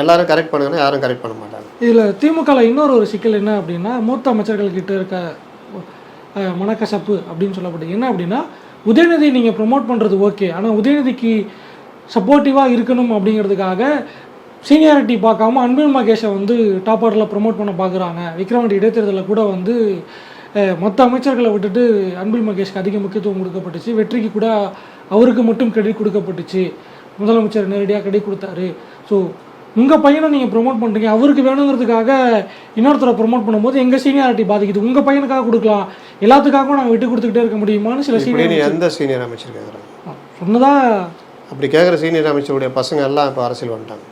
Speaker 1: எல்லாரும் கரெக்ட் பண்ணுங்கன்னா யாரும் கரெக்ட் பண்ண மாட்டாங்க.
Speaker 2: இதில் திமுகவில் இன்னொரு ஒரு சிக்கல் என்ன அப்படின்னா மூத்த அமைச்சர்கள் கிட்ட இருக்க மனக்கசப்பு அப்படின்னு சொல்லப்பட்டு என்ன அப்படின்னா உதயநிதி நீங்கள் ப்ரொமோட் பண்ணுறது ஓகே ஆனால் உதயநிதிக்கு சப்போர்ட்டிவாக இருக்கணும் அப்படிங்கிறதுக்காக சீனியாரிட்டி பார்க்காம அன்பில் மகேஷை வந்து டாப் ஆர்டரில் ப்ரொமோட் பண்ண பார்க்குறாங்க விக்ரவாண்டி இடைத்தேர்தலில் கூட வந்து மற்ற அமைச்சர்களை விட்டுட்டு அன்பில் மகேஷ்க்கு அதிக முக்கியத்துவம் கொடுக்கப்பட்டுச்சு. வெற்றிக்கு கூட அவருக்கு மட்டும் கிரெடிட் கொடுக்கப்பட்டுச்சு. முதலமைச்சர் நேரடியாக கிரெடிட் கொடுத்தாரு. ஸோ உங்கள் பையனை நீங்கள் ப்ரோமோட் பண்ணுறீங்க அவருக்கு வேணுங்கிறதுக்காக இன்னொருத்தரை ப்ரோமோட் பண்ணும்போது எங்கள் சீனியாரிட்டி பாதிக்குது? உங்கள் பையனுக்காக கொடுக்கலாம். எல்லாத்துக்காகவும் நாங்கள் விட்டு கொடுத்துக்கிட்டே இருக்க முடியுமான்னு சில சீனியர்
Speaker 1: எந்த சீனியர் அமைச்சர் கேட்குறாங்க
Speaker 2: சொன்னதா?
Speaker 1: அப்படி கேட்குற சீனியர் அமைச்சருடைய பசங்க எல்லாம் இப்போ அரசியல் வந்துட்டாங்க.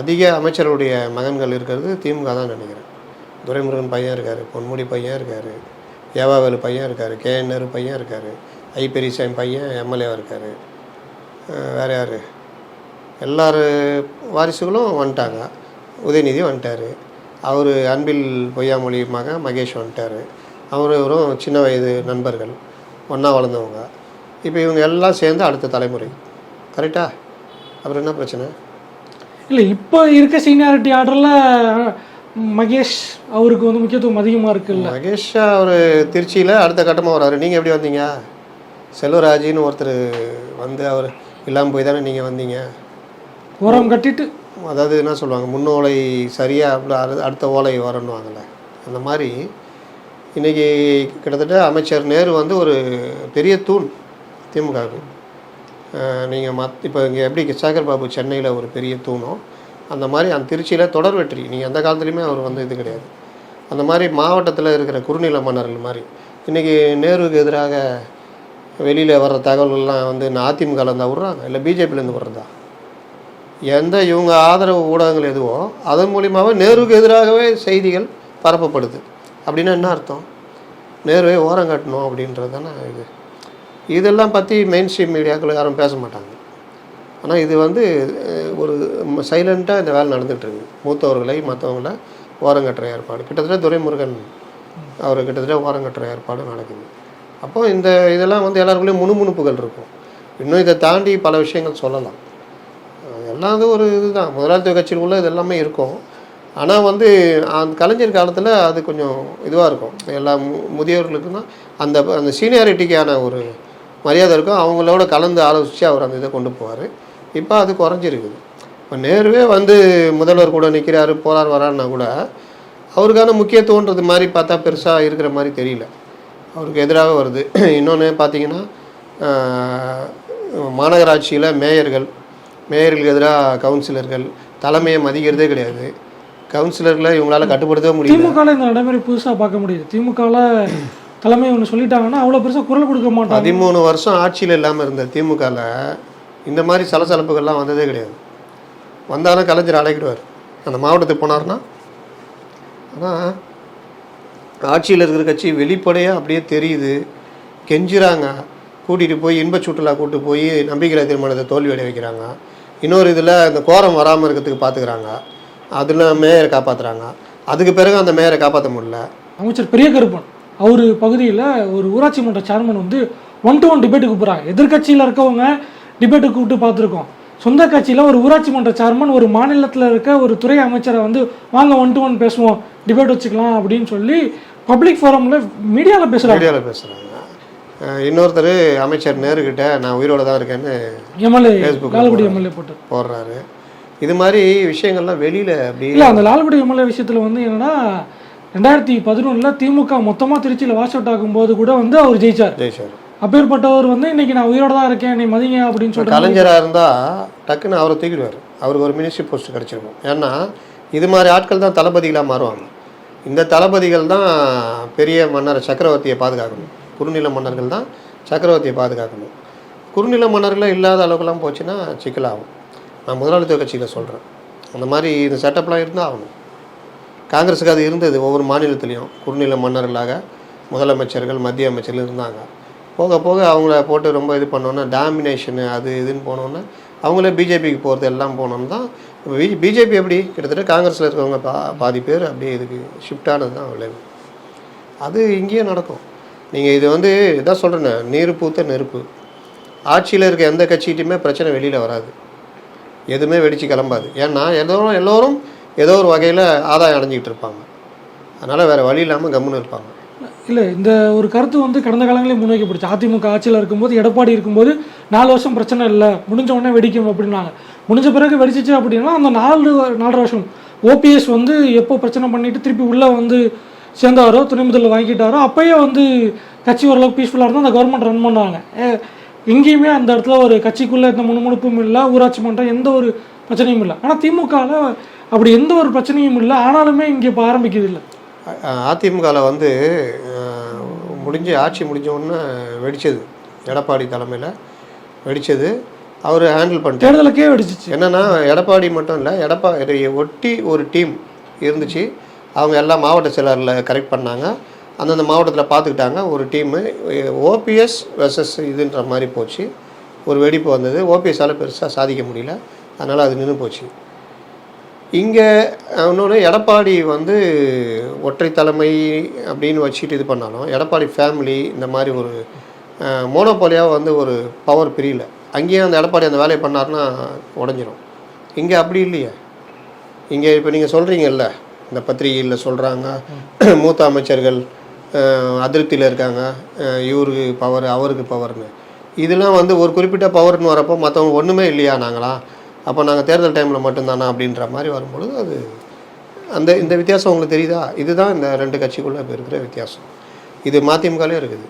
Speaker 1: அதிக அமைச்சருடைய மகன்கள் இருக்கிறது திமுக தான் நினைக்கிறேன். துரைமுருகன் பையன் இருக்கார் பொன்முடி பையன் இருக்கார் ஏவாவேலு பையன் இருக்கார் கேஎன் நேரு பையன் இருக்கார் ஐ பெரியசாமி பையன் எம்எல்ஏவாக இருக்கார். வேறு யார்? எல்லார் வாரிசுகளும் வந்துட்டாங்க. உதயநிதி வந்துட்டார். அவர் அன்பில் பொய்யாமொழி மகன் மகேஷ் வந்துட்டார். அவர் இவரும் சின்ன வயது நண்பர்கள். ஒன்றா வளர்ந்தவங்க. இப்போ இவங்க எல்லாம் சேர்ந்து அடுத்த தலைமுறை. கரெக்டா? அப்புறம் என்ன பிரச்சனை?
Speaker 2: இல்லை இப்போ இருக்க சீனியாரிட்டி ஆர்டரில் மகேஷ் அவருக்கு வந்து முக்கியத்துவம் அதிகமாக இருக்குல்ல.
Speaker 1: மகேஷ் அவர் திருச்சியில் அடுத்த கட்டமாக வராரு. நீங்கள் எப்படி வந்தீங்க? செல்வராஜின்னு ஒருத்தர் வந்து அவர் இல்லாமல் போய் தானே நீங்கள் வந்தீங்க?
Speaker 2: உரம் கட்டிட்டு
Speaker 1: அதாவது என்ன சொல்லுவாங்க முன்னோலை சரியாக அப்படி அடுத்த ஓலை வரணுவாங்கல்ல அந்த மாதிரி இன்றைக்கி கிட்டத்தட்ட அமைச்சர் நேரு வந்து ஒரு பெரிய தூண் திமுகவுக்கு. நீங்கள் மத் இப்போ இங்கே எப்படி சேகர் பாபு சென்னையில் ஒரு பெரிய தூணும் அந்த மாதிரி அந்த திருச்சியில் தொடர் வெற்றி. நீங்கள் எந்த காலத்துலேயுமே அவர் வந்து இது கிடையாது. அந்த மாதிரி மாவட்டத்தில் இருக்கிற குறுநில மன்னர்கள் மாதிரி. இன்றைக்கி நேருவுக்கு எதிராக வெளியில் வர்ற தகவல்கள்லாம் வந்து நான் அதிமுகவில் விட்றாங்க இல்லை பிஜேபியிலேருந்து வர்றதா எந்த இவங்க ஆதரவு ஊடகங்கள் எதுவோ அதன் மூலியமாகவே நேருவுக்கு எதிராகவே செய்திகள் பரப்பப்படுது. அப்படின்னா என்ன அர்த்தம்? நேருவே ஓரம் கட்டணும் அப்படின்றது தானே இது. இதெல்லாம் பற்றி மெயின் ஸ்ட்ரீம் மீடியாக்கள் யாரும் பேச மாட்டாங்க. ஆனால் இது வந்து ஒரு சைலண்ட்டாக இந்த வேலை நடந்துகிட்ருக்கு மூத்தவர்களை மற்றவங்கள ஓரம் கட்டுற ஏற்பாடு. கிட்டத்தட்ட துரைமுருகன் அவர் கிட்டத்தட்ட ஓரம் கட்டுற ஏற்பாடு நடக்குது. அப்போது இந்த இதெல்லாம் வந்து எல்லாருக்குள்ளேயும் முணுமுணுப்புகள் இருக்கும். இன்னும் இதை தாண்டி பல விஷயங்கள் சொல்லலாம். ஒன்றாவது ஒரு இதுதான். முதலாளித்துவ கட்சியிலுள்ள இது எல்லாமே இருக்கும். ஆனால் வந்து அந்த கலைஞர் காலத்தில் அது கொஞ்சம் இதுவாக இருக்கும். எல்லா மு அந்த அந்த சீனியாரிட்டிக்கான ஒரு மரியாதை இருக்கும். அவங்களோட கலந்து ஆலோசித்து அவர் அந்த இதை கொண்டு போவார். இப்போ அது குறைஞ்சிருக்குது. இப்போ நேருவே வந்து முதல்வர் கூட நிற்கிறாரு போகிறார் வரான்னா கூட அவருக்கான முக்கியத்துவன்றது மாதிரி பார்த்தா பெருசாக இருக்கிற மாதிரி தெரியல. அவருக்கு எதிராக வருது. <clears throat> இன்னொன்று பார்த்தீங்கன்னா மாநகராட்சியில் மேயர்கள் மேயர்களுக்கு எதிராக கவுன்சிலர்கள் தலைமையை மதிக்கிறதே கிடையாது. கவுன்சிலர்களை இவங்களால கட்டுப்படுத்தவே முடியல.
Speaker 2: திமுகவில் இந்த நடைமுறை புதுசாக பார்க்க முடியுது. திமுகவில் தலைமை ஒன்று சொல்லிட்டாங்கன்னா அவ்வளோ பெருசாக குரல் கொடுக்க மாட்டாங்க.
Speaker 1: பதிமூணு வருஷம் ஆட்சியில் இல்லாமல் இருந்த திமுகவில் இந்த மாதிரி சலசலப்புகள்லாம் வந்ததே கிடையாது. வந்தாலும் கலைஞர் அழைக்கிடுவார் அந்த மாவட்டத்துக்கு போனார்னா ஆனால் ஆட்சியில் இருக்கிற கட்சி வெளிப்படையாக அப்படியே தெரியுது. கெஞ்சுறாங்க. கூட்டிகிட்டு போய் இன்ப சுற்றுலா கூட்டு போய் நம்பிக்கை தீர்மானத்தை தோல்வி அடைய வைக்கிறாங்க இன்னொரு இதில் இந்த கோரம் வராமல் இருக்கிறதுக்கு பார்த்துக்கிறாங்க. அதில் மேயரை காப்பாற்றுறாங்க அதுக்கு பிறகு அந்த மேயரை காப்பாற்ற முடியல.
Speaker 2: அமைச்சர் பெரிய கருப்பன் அவர் பகுதியில் ஒரு ஊராட்சி மன்ற சேர்மன் வந்து ஒன் டு ஒன் டிபேட்டு கூப்பிட்றாங்க எதிர்க்கட்சியில் இருக்கவங்க டிபேட்டு கூப்பிட்டு பார்த்துருக்கோம். சொந்த கட்சியில் ஒரு ஊராட்சி மன்ற சேர்மன் ஒரு மாநிலத்தில் இருக்க ஒரு துறை அமைச்சரை வந்து வாங்க ஒன் டு ஒன் பேசுவோம். டிபேட் வச்சுக்கலாம். அப்படின்னு சொல்லி பப்ளிக் ஃபோரமில் மீடியாவில் பேசுகிறாங்க
Speaker 1: மீடியாவில் பேசுகிறாங்க இன்னொருத்தர் அமைச்சர் நேருக்கிட்ட நான் உயிரோட தான் இருக்கேன்னு போடுறாங்க.
Speaker 2: எம்எல்ஏ போட்டு
Speaker 1: போடுறாரு. இது மாதிரி விஷயங்கள்லாம் வெளியில் அப்படி
Speaker 2: இல்லை அந்த லால்குடி எம்எல்ஏ விஷயத்தில் வந்து என்னன்னா ரெண்டாயிரத்தி பதினொன்றில் திமுக மொத்தமாக திருச்சியில் வாஷ் அவுட் ஆகும்போது கூட வந்து அவர் ஜெயிச்சார்.
Speaker 1: ஜெயிச்சார்.
Speaker 2: அப்பேற்பட்டவர் வந்து இன்னைக்கு நான் உயிரோட தான் இருக்கேன் என்னை மதிங்க அப்படின்னு சொல்லிட்டு
Speaker 1: கலைஞராக இருந்தால் டக்குன்னு அவரை தூக்கிடுவார். அவருக்கு ஒரு மினிஸ்ட்ரி போஸ்ட் கிடச்சிருக்கும். ஏன்னா இது மாதிரி ஆட்கள் தான் தளபதிகளாக மாறுவாங்க. இந்த தளபதிகள் தான் பெரிய மன்னர் சக்கரவர்த்தியை பாதுகாக்கணும். குறுநில மன்னர்கள் தான் சக்கரவர்த்தியை பாதுகாக்கணும். குறுநில மன்னர்களே இல்லாத அளவுக்குலாம் போச்சுன்னா சிக்கலாகும். நான் முதலாளித்துவ கட்சியில் சொல்கிறேன் அந்த மாதிரி இந்த செட்டப்லாம் இருந்தால் ஆகணும். காங்கிரஸுக்கு அது இருந்தது ஒவ்வொரு மாநிலத்திலையும். குறுநில மன்னர்களாக முதலமைச்சர்கள் மத்திய அமைச்சர்கள் இருந்தாங்க. போக போக அவங்கள போட்டு ரொம்ப இது பண்ணோன்னா டாமினேஷனு அது இதுன்னு போனோன்னா அவங்களே பிஜேபிக்கு போகிறது எல்லாம் போனோன்னு தான். பிஜேபி எப்படி? கிட்டத்தட்ட காங்கிரஸில் இருக்கிறவங்க பா பாதி பேர் அப்படியே இதுக்கு ஷிஃப்டானது தான் விளைவு. அது இங்கேயே நடக்கும். நீங்கள் இது வந்து இதான் சொல்கிறேன் நீர் பூத்த நெருப்பு. ஆட்சியில் இருக்க எந்த கட்சிகிட்டையுமே பிரச்சனை வெளியில் வராது. எதுவுமே வெடித்து கிளம்பாது. ஏன்னா எல்லோரும் எல்லோரும் ஏதோ ஒரு வகையில் ஆதாயம் அடைஞ்சிக்கிட்டு இருப்பாங்க. அதனால் வேறு வழி இல்லாமல் கம்முன்னு இருப்பாங்க.
Speaker 2: இல்லை இந்த ஒரு கருத்து வந்து கடந்த காலங்களில் முன்வைக்கப்படுச்சு அதிமுக ஆட்சியில் இருக்கும்போது எடப்பாடி இருக்கும்போது நாலு வருஷம் பிரச்சனை இல்லை முடிஞ்ச உடனே வெடிக்கும் அப்படின்னாங்க. முடிஞ்ச பிறகு வெடிச்சிச்சு அப்படின்னா அந்த நாலு நாலரை வருஷம் ஓபிஎஸ் வந்து எப்போ பிரச்சனை பண்ணிட்டு திருப்பி உள்ளே வந்து சேர்ந்தாரோ துணை முதல்வர் வாங்கிட்டாரோ அப்பயே வந்து கட்சி ஓரளவுக்கு பீஸ்ஃபுல்லாக இருந்தால் அந்த கவர்மெண்ட் ரன் பண்ணாங்க ஏ, எங்கேயுமே அந்த இடத்துல ஒரு கட்சிக்குள்ளே எந்த முணுமுணுப்பும் இல்லை ஊராட்சி மன்றம் எந்த ஒரு பிரச்சனையும் இல்லை. ஆனால் திமுகவில் அப்படி எந்த ஒரு பிரச்சனையும் இல்லை ஆனாலுமே இங்கே இப்போ ஆரம்பிக்குது இல்லை.
Speaker 1: அதிமுகவில் வந்து முடிஞ்சு ஆட்சி முடிஞ்ச உடனே வெடிச்சது. எடப்பாடி தலைமையில் வெடிச்சது. அவர் ஹேண்டில் பண்ணிட்டார்.
Speaker 2: தேர்தலுக்கே வெடிச்சிச்சு.
Speaker 1: என்னன்னா எடப்பாடி மட்டும் இல்லை எடப்பாடி ஒட்டி ஒரு டீம் இருந்துச்சு. அவங்க எல்லா மாவட்ட செயலரில் கரெக்ட் பண்ணாங்க. அந்தந்த மாவட்டத்தில் பார்த்துக்கிட்டாங்க ஒரு டீமு ஓபிஎஸ் வெர்சஸ் இதுன்ற மாதிரி போச்சு. ஒரு வெடிப்பு வந்தது. ஓபிஎஸ்ஸால் பெருசாக சாதிக்க முடியல. அதனால் அது நின்று போச்சு. இங்கே இன்னொன்று எடப்பாடி வந்து ஒற்றை தலைமை அப்படின்னு வச்சுட்டு இது பண்ணாலும் எடப்பாடி ஃபேமிலி இந்த மாதிரி ஒரு மோனோபோலியாக வந்து ஒரு பவர் பிரியல. அங்கேயும் அந்த எடப்பாடி அந்த வேலையை பண்ணாருன்னா உடஞ்சிரும். இங்கே அப்படி இல்லையே. இங்கே இப்போ நீங்கள் சொல்கிறீங்கல்ல இந்த பத்திரிகையில் சொல்கிறாங்க மூத்த அமைச்சர்கள் அதிருப்தியில் இருக்காங்க. இவருக்கு பவர் அவருக்கு பவர்னு இதெல்லாம் வந்து ஒரு குறிப்பிட்ட பவர்னு வரப்போ மற்றவங்க ஒன்றுமே இல்லையா நாங்களா? அப்போ நாங்கள் தேர்தல் டைமில் மட்டும்தானா அப்படின்ற மாதிரி வரும்பொழுது அது அந்த இந்த வித்தியாசம் உங்களுக்கு தெரியுதா? இதுதான் இந்த ரெண்டு கட்சிக்குள்ளே இப்போ இருக்கிற வித்தியாசம். இது மதிமுகலே இருக்குது.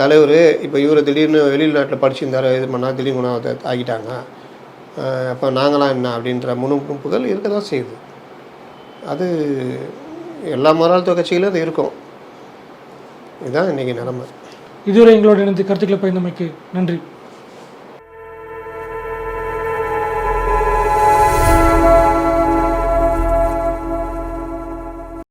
Speaker 1: தலைவர் இப்போ இவர் திடீர்னு வெளிநாட்டில் படிச்சிருந்தார் இது பண்ணால் திடீர்னு குணாவத்தை ஆகிட்டாங்க அப்போ நாங்களாம் என்ன அப்படின்ற முணுமுணுப்புகள் இருக்க தான் செய்யுது. அது எல்லா மரால்த்துவ கட்சிகளும் அது இருக்கும். இதுதான் இன்றைக்கி நிலமை.
Speaker 2: இதுவரை எங்களோட இணைந்து கருத்துக்களை பயந்தமைக்கு நன்றி.